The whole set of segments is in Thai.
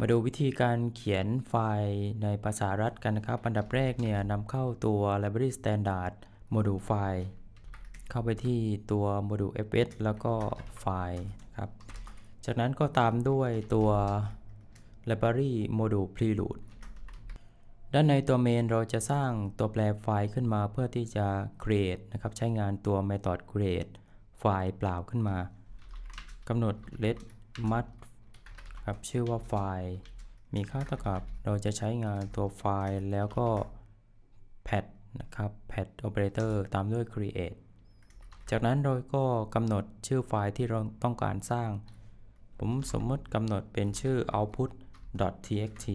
มาดูวิธีการเขียนไฟล์ในภาษารัฐกันนะครับอันดับแรกเนี่ยนำเข้าตัว library standard โมดูลไฟล์เข้าไปที่ตัวโมดูล fs แล้วก็ไฟล์ครับจากนั้นก็ตามด้วยตัว library module prelude ด้านในตัว main เราจะสร้างตัวแปลไฟล์ขึ้นมาเพื่อที่จะ create นะครับใช้งานตัว method create ไฟล์เปล่าขึ้นมากำหนด let must ครับ ชื่อว่าไฟล์ มีค่าเท่ากับเราจะใช้งานตัวไฟล์แล้วก็ pad นะครับ pad operator ตามด้วย create จากนั้นเราก็กำหนดชื่อไฟล์ที่เราต้องการสร้าง ผมสมมติกำหนดเป็นชื่อ output.txt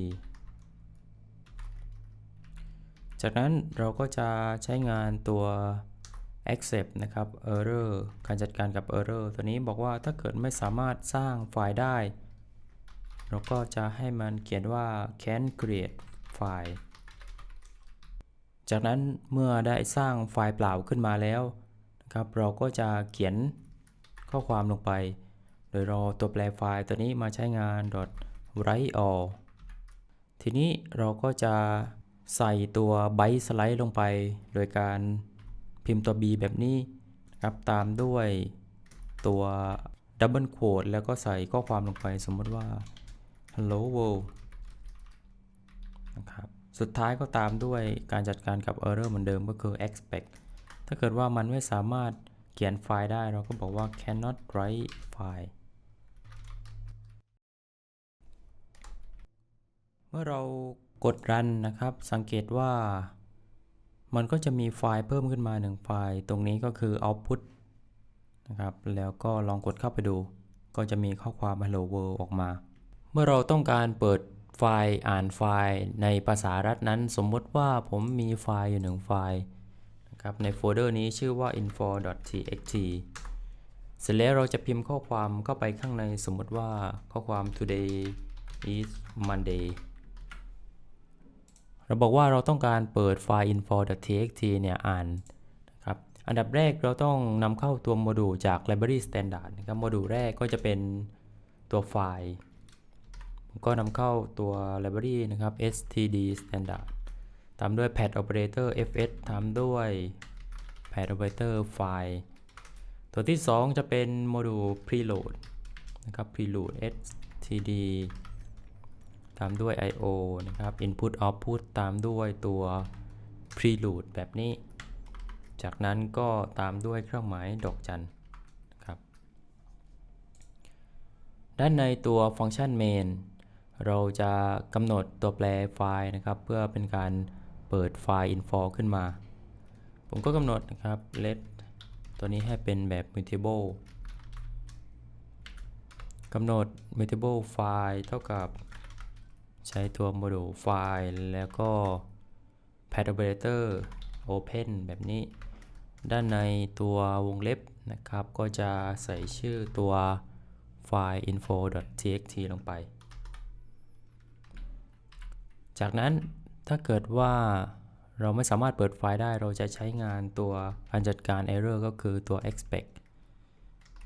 จากนั้นเราก็จะใช้งานตัว accept นะครับ error การจัดการกับ error ตัวนี้บอกว่าถ้าเกิดไม่สามารถสร้างไฟล์ได้ เราก็จะให้มันเขียนว่า can create file จากนั้นเมื่อได้สร้างไฟล์เปล่าขึ้นมาแล้วนะครับ เราก็จะเขียนข้อความลงไป โดยเราตัวแปลไฟล์ตัวนี้มาใช้งาน write all ทีนี้เราก็จะใส่ตัว byte slice ลงไป โดยการพิมพ์ตัว b แบบนี้นะครับตามด้วยตัว double quote แล้วก็ใส่ข้อความลงไปสมมติว่า hello world นะครับสุดท้ายก็ตามด้วยการจัดการกับ error เหมือนเดิมก็คือ expect ถ้าเกิดว่ามันไม่สามารถเขียนไฟล์ได้เราก็บอกว่า cannot write file เมื่อเรากด run นะครับ สังเกตว่า มันก็จะมีไฟล์เพิ่มขึ้นมา1ไฟล์ตรงนี้ก็คือ output นะครับ แล้วก็ลองกดเข้าไปดู ก็จะมีข้อความ hello world ออกมา เมื่อเราต้องการเปิดไฟล์อ่านไฟล์ในภาษารัฐนั้น สมมติว่าผมมีไฟล์อยู่หนึ่งไฟล์นะครับในโฟลเดอร์นี้ชื่อว่า info.txt เสร็จแล้วเราจะพิมพ์ข้อความเข้าไปข้างในสมมติว่าข้อความ today is Monday เราบอกว่าเราต้องการเปิดไฟล์ info.txt เนี่ยอ่านนะครับอันดับแรกเราต้องนำเข้าตัวโมดูลจาก library standard นะครับโมดูลแรกก็จะเป็นตัวไฟล์ ผมก็นำเข้าตัว library นะครับ std standard ตามด้วย pad operator fs ตามด้วย pad operator file ตัวที่ 2 จะเป็นโมดูล preload นะครับ preload std ตามด้วย io นะครับ input output ตามด้วยตัว prelude แบบนี้ จากนั้นก็ตามด้วยเครื่องหมายดอกจันครับ ด้านในตัวฟังก์ชัน main เราจะกำหนดตัวแปรไฟล์นะครับ เพื่อเป็นการเปิดไฟล์ info ขึ้นมา ผมก็กำหนดนะครับ let ตัวนี้ให้เป็นแบบ mutable กำหนด mutable file เท่ากับใช้ตัวโมดูลไฟล์แล้วก็ pad operator open แบบนี้ ด้านในตัววงเล็บนะครับ ก็จะใส่ชื่อตัวไฟล์ info.txt ลงไป จากนั้นถ้าเกิดว่าเราไม่สามารถเปิดไฟล์ได้เราจะใช้งานตัวการจัดการ error ก็คือตัว expect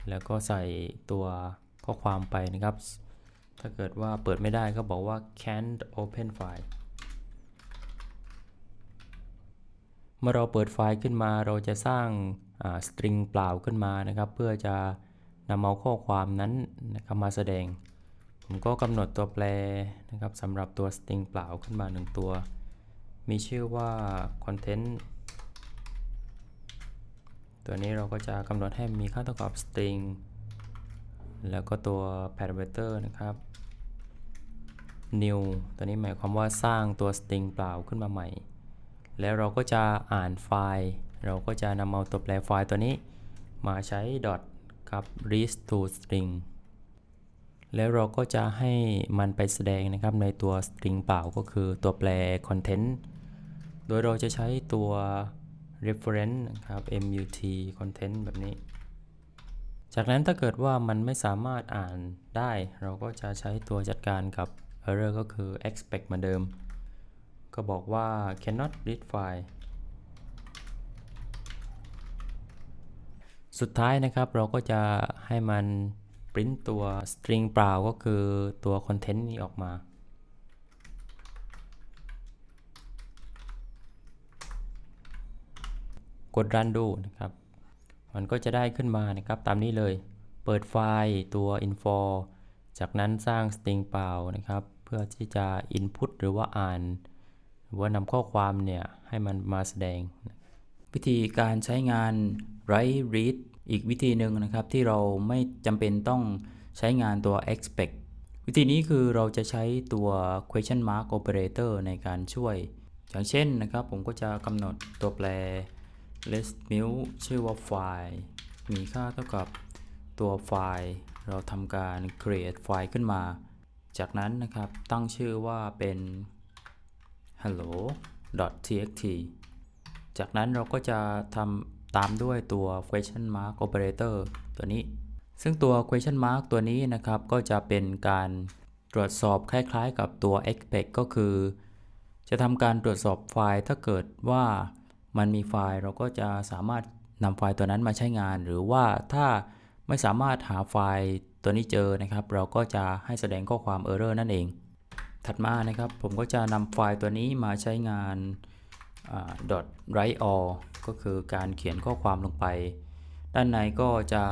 แล้วก็ใส่ตัวข้อความไปนะครับ ถ้าเกิดว่าเปิดไม่ได้ก็บอกว่า can't open file เมื่อเราเปิดไฟล์ขึ้นมาเราจะสร้างสตริงเปล่าขึ้นมานะครับ เพื่อจะนำเอาข้อความนั้นนะครับมาแสดง ผมก็กำหนดตัวแปรนะครับสำหรับตัวสตริงเปล่าขึ้นมา 1 ตัว มีชื่อว่า content ตัวนี้เราก็จะกำหนดให้มีค่าเท่ากับ string แล้วก็ตัว parameter นะครับ new ตัวนี้หมายความว่าสร้างตัว string เปล่าขึ้นมาใหม่ แล้วเราก็จะอ่านไฟล์ เราก็จะนำเอาตัวแปลไฟล์ตัวนี้ มาใช้ dot กับ read to string แล้วเราก็จะให้มันไปแสดงนะครับในตัว string เปล่าก็คือตัวแปล content โดยเราจะใช้ตัว reference นะครับ mut content แบบนี้ จากนั้นถ้าเกิดว่ามันไม่สามารถอ่านได้ เราก็จะใช้ตัวจัดการกับ error ก็คือ expect เหมือนเดิม ก็บอกว่า cannot read file สุดท้ายนะครับเราก็จะให้มัน รินต์ตัว string เปล่าก็คือตัว content นี้ออกมากดรันดูนะครับ มันก็จะได้ขึ้นมานะครับตามนี้เลย เปิดไฟล์ตัว info จากนั้นสร้าง string เปล่านะครับ เพื่อที่จะ input หรือว่าอ่าน หรือว่านำข้อความเนี่ยให้มันมาแสดง วิธีการใช้งาน write read อีกวิธีหนึ่งนะครับที่เราไม่จำเป็นต้องใช้งานตัว expect วิธีนี้คือเราจะใช้ตัว question mark operator ในการช่วย อย่างเช่นนะครับ ผมก็จะกำหนดตัวแปร list new ชื่อว่าไฟล์ มีค่าเท่ากับตัวไฟล์ เราทำการ create ไฟล์ขึ้นมา จากนั้นนะครับตั้งชื่อว่าเป็น hello.txt จากนั้นเราก็จะทำ ตามด้วยตัว question mark operator ตัวนี้ ซึ่งตัว question mark ตัวนี้นะครับ ก็จะเป็นการตรวจสอบคล้ายๆ กับตัว expect ก็คือ จะทำการตรวจสอบไฟล์ถ้าเกิดว่ามันมีไฟล์เราก็จะสามารถนำไฟล์ตัวนั้นมาใช้งาน หรือว่าถ้าไม่สามารถหาไฟล์ตัวนี้เจอนะครับ เราก็จะให้แสดงข้อความ error นั่นเอง ถัดมานะครับผมก็จะนำไฟล์ตัวนี้มาใช้งาน dot write all ก็คือการเขียนข้อความลงไป ด้านในก็จะ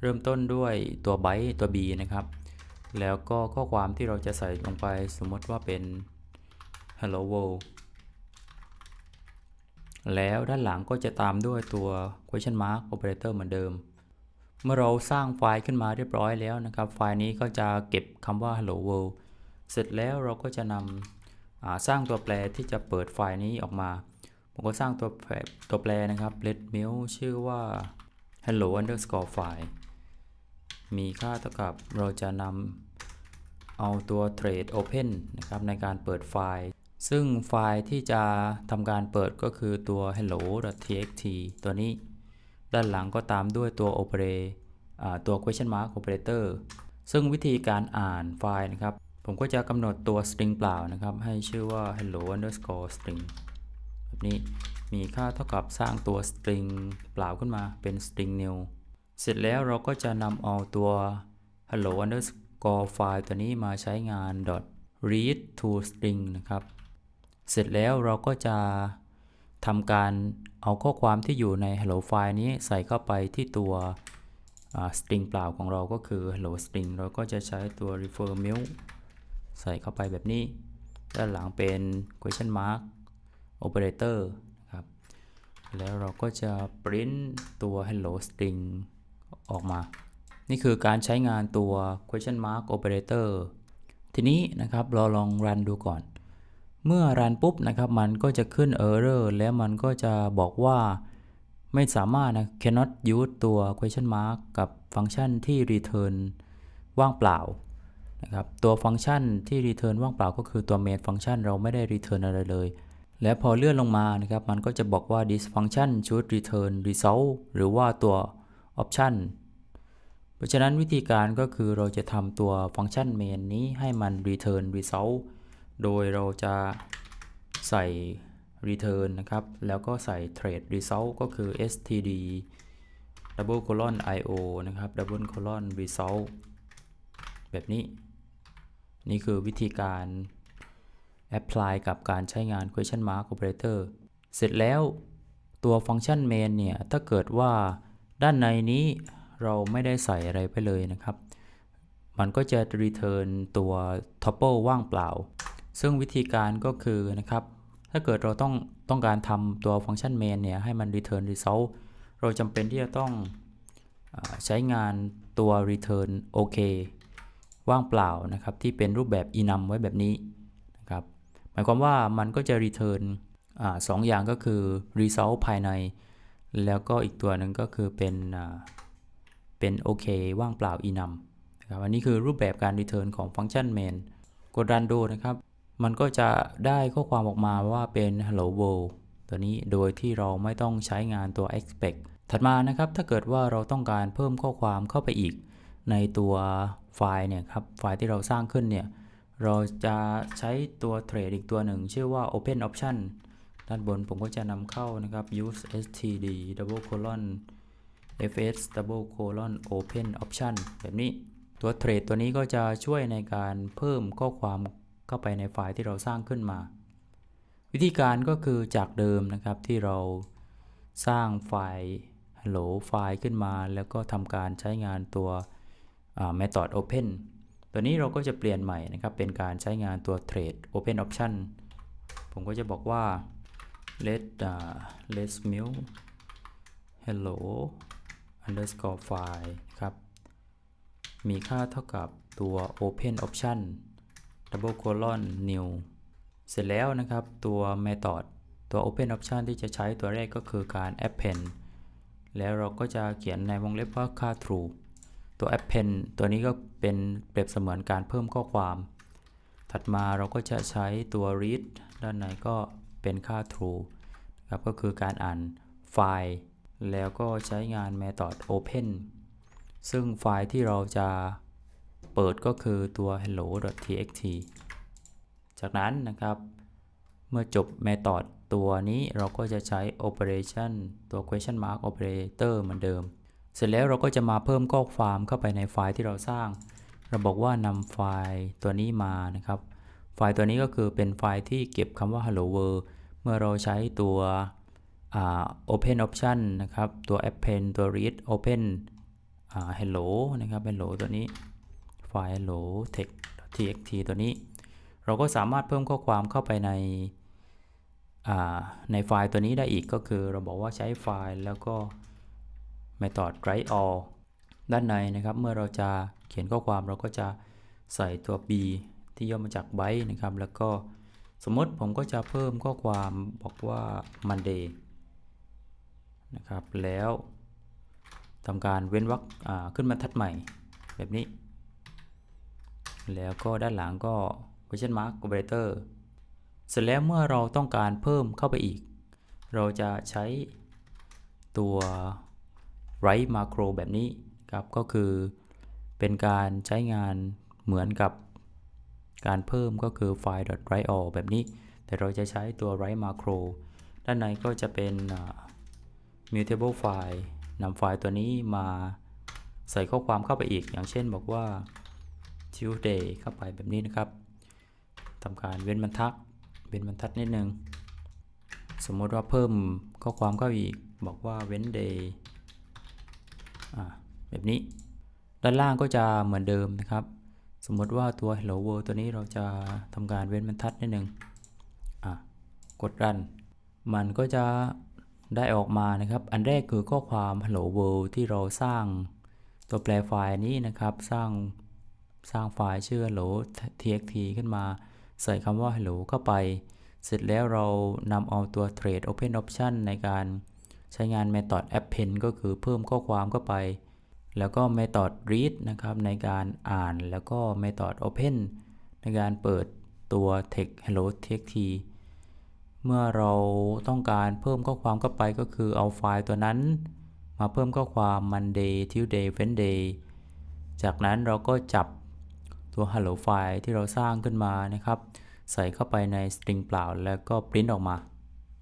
เริ่มต้นด้วยตัว byte ตัว b นะครับ แล้วก็ข้อความที่เราจะใส่ลงไปสมมติว่าเป็น hello world แล้วด้านหลังก็จะตามด้วยตัว question mark operator เหมือนเดิม เมื่อเราสร้างไฟล์ขึ้นมาเรียบร้อยแล้วนะครับ ไฟล์นี้ก็จะเก็บคำว่า hello world เสร็จแล้วเราก็จะนำ สร้างตัวแปรที่จะเปิดไฟล์นี้ออกมาผมก็สร้างตัวแปรตัวแปรนะครับ let mil ชื่อว่า hello underscore file มีค่าเท่ากับเราจะนำเอาตัว trade open นะครับในการเปิดไฟล์ ซึ่งไฟล์ที่จะทำการเปิดก็คือตัว hello.txt ตัวนี้ ด้านหลังก็ตามด้วยตัว operator ตัว question mark operator ซึ่งวิธีการอ่านไฟล์นะครับ ผมก็จะกำหนดตัว string เปล่านะครับ ให้ชื่อว่า hello underscore string แบบนี้มีค่าเท่ากับสร้างตัว string เปล่าขึ้นมาเป็น string new เสร็จแล้วเราก็จะนำเอาตัว hello underscore file ตัวนี้มาใช้งาน dot read to string นะครับ เสร็จแล้วเราก็จะทำการเอาข้อความที่อยู่ใน hello file นี้ใส่เข้าไปที่ตัว string เปล่าของเราก็คือ hello string เราก็จะใช้ตัว refer mail ใส่เข้าไปแบบนี้ ด้านหลังเป็น question mark operator นะครับ แล้วเราก็จะ print ตัว hello string ออกมา นี่คือการใช้งานตัว question mark operator ทีนี้นะครับเราลองรันดูก่อน เมื่อรันปุ๊บนะครับมันก็จะขึ้น error แล้วมันก็จะบอกว่าไม่สามารถนะ cannot use ตัว question mark กับฟังก์ชันที่ return ว่างเปล่า นะครับตัวฟังก์ชันที่ return ว่างเปล่าก็คือตัว main function เราไม่ได้ return อะไรเลย และพอเลื่อนลงมานะครับมันก็จะบอกว่า this function should return result หรือว่าตัว option เพราะฉะนั้นวิธีการก็คือเราจะทำตัวฟังก์ชัน main นี้ให้มัน return result โดยเราจะใส่ return นะครับ แล้วก็ใส่ trade result ก็คือ std double colon io นะครับ double colon result แบบนี้ นี่คือวิธีการ apply กับการใช้งาน question mark operator เสร็จแล้วตัวฟังก์ชัน main เนี่ย ถ้าเกิดว่าด้านในนี้เราไม่ได้ใส่อะไรไปเลยนะครับ มันก็จะ return ตัว tuple ว่างเปล่า ซึ่งวิธีการก็คือนะครับ ถ้าเกิดเราต้องต้องการทำตัวฟังก์ชัน main เนี่ย ให้มัน return result เราจำเป็นที่จะต้องใช้งานตัว return OK ว่างเปล่านะครับที่เป็นรูปแบบ enum ไว้แบบนี้นะครับหมายความว่ามันก็จะ return อสองอย่างก็คือ result ภายใน แล้วก็อีกตัวหนึ่งก็คือเป็นเป็น OK ว่างเปล่า enum นะครับอันนี้คือรูปแบบการ return ของฟังก์ชัน main กดรันดูนะครับ มันก็จะได้ข้อความออกมาว่าเป็น hello world ตัวนี้โดยที่เราไม่ต้องใช้งานตัว expect ถัดมานะครับถ้าเกิดว่าเราต้องการเพิ่มข้อความเข้าไปอีก ในตัวไฟล์เนี่ยครับไฟล์ที่เราสร้างขึ้นเนี่ยเราจะใช้ตัว trade อีกตัวหนึ่ง ชื่อว่า open option ด้านบนผมก็จะนำเข้านะครับ use std double colon fs double colon open option แบบนี้ตัว trade ตัวนี้ก็จะช่วยในการเพิ่มข้อความเข้าไปในไฟล์ที่เราสร้างขึ้นมา วิธีการก็คือจากเดิมนะครับที่เราสร้างไฟล์ hello ไฟล์ขึ้นมา แล้วก็ทำการใช้งานตัว method open ตัวนี้เราก็จะเปลี่ยนใหม่นะครับ เป็นการใช้งานตัว trade open option ผมก็จะบอกว่า let uh, let mail hello underscore file ครับ มีค่าเท่ากับตัว open option double colon new เสร็จแล้วนะครับตัว method ตัว open option ที่จะใช้ตัวแรกก็คือการ append แล้วเราก็จะเขียนในวงเล็บว่าค่า true ตัว append ตัวนี้ก็เป็นเปรียบเสมือนการเพิ่มข้อความ ถัดมาเราก็จะใช้ตัว read ด้านในก็เป็นค่า true ครับก็คือการอ่านไฟล์ แล้วก็ใช้งาน method open ซึ่งไฟล์ที่เราจะเปิดก็คือตัว hello.txt จากนั้นนะครับ เมื่อจบ method ตัวนี้เราก็จะใช้ operation ตัว question mark operator เหมือนเดิม เสร็จแล้วเราก็จะมาเพิ่มข้อความเข้าไปในไฟล์ที่เราสร้าง เราบอกว่านำไฟล์ตัวนี้มานะครับ ไฟล์ตัวนี้ก็คือเป็นไฟล์ที่เก็บคำว่า hello world เมื่อเราใช้ตัว open option นะครับ ตัว append ตัว read open hello นะครับ hello ตัวนี้ ไฟล์ hello text txt ตัวนี้ เราก็สามารถเพิ่มข้อความเข้าไปในในไฟล์ตัวนี้ได้อีกก็คือเราบอกว่าใช้ไฟล์แล้วก็ method write all ด้านในนะครับ เมื่อเราจะเขียนข้อความเราก็จะใส่ตัว b ที่ย่อมาจาก byte นะครับ แล้วก็สมมติผมก็จะเพิ่มข้อความบอกว่า monday นะครับ แล้วทำการเว้นวรรคขึ้นมาทัดใหม่แบบนี้ แล้วก็ด้านหลังก็ question mark operator เสร็จแล้วเมื่อเราต้องการเพิ่มเข้าไปอีก เราจะใช้ตัว write macro แบบนี้ครับก็คือเป็นการใช้งานเหมือนกับการเพิ่มก็คือ file write all แบบนี้ แต่เราจะใช้ตัว write macro ด้านในก็จะเป็น mutable file นำไฟล์ตัวนี้มาใส่ข้อความเข้าไปอีก อย่างเช่นบอกว่า Tuesday เข้าไปแบบนี้นะครับทำการเว้นบรรทัดเว้นบรรทัดนิดนึง สมมติว่าเพิ่มข้อความเข้าอีก บอกว่า Wednesday แบบนี้ ด้านล่างก็จะเหมือนเดิมนะครับ สมมติว่าตัว Hello World ตัวนี้เราจะทำการเว้นบรรทัดนิดนึงอะกดรัน มันก็จะได้ออกมานะครับ อันแรกคือข้อความ Hello World ที่เราสร้างตัวแปลไฟล์นี้นะครับ สร้างสร้างไฟล์ชื่อ hello txt ขึ้นมา ใส่คำว่า hello เข้าไป เสร็จแล้วเรานำเอาตัว trade open option ในการ ใช้งาน method append ก็คือเพิ่มข้อความเข้าไป แล้วก็ method read นะครับในการอ่านแล้วก็ method open ในการเปิดตัว text hello txt เมื่อเราต้องการเพิ่มข้อความเข้าไปก็คือเอาไฟล์ตัวนั้น มาเพิ่มข้อความ Monday Tuesday Wednesday จากนั้นเราก็จับตัว hello file ที่เราสร้างขึ้นมานะครับ ใส่เข้าไปใน string เปล่าแล้วก็ print ออกมา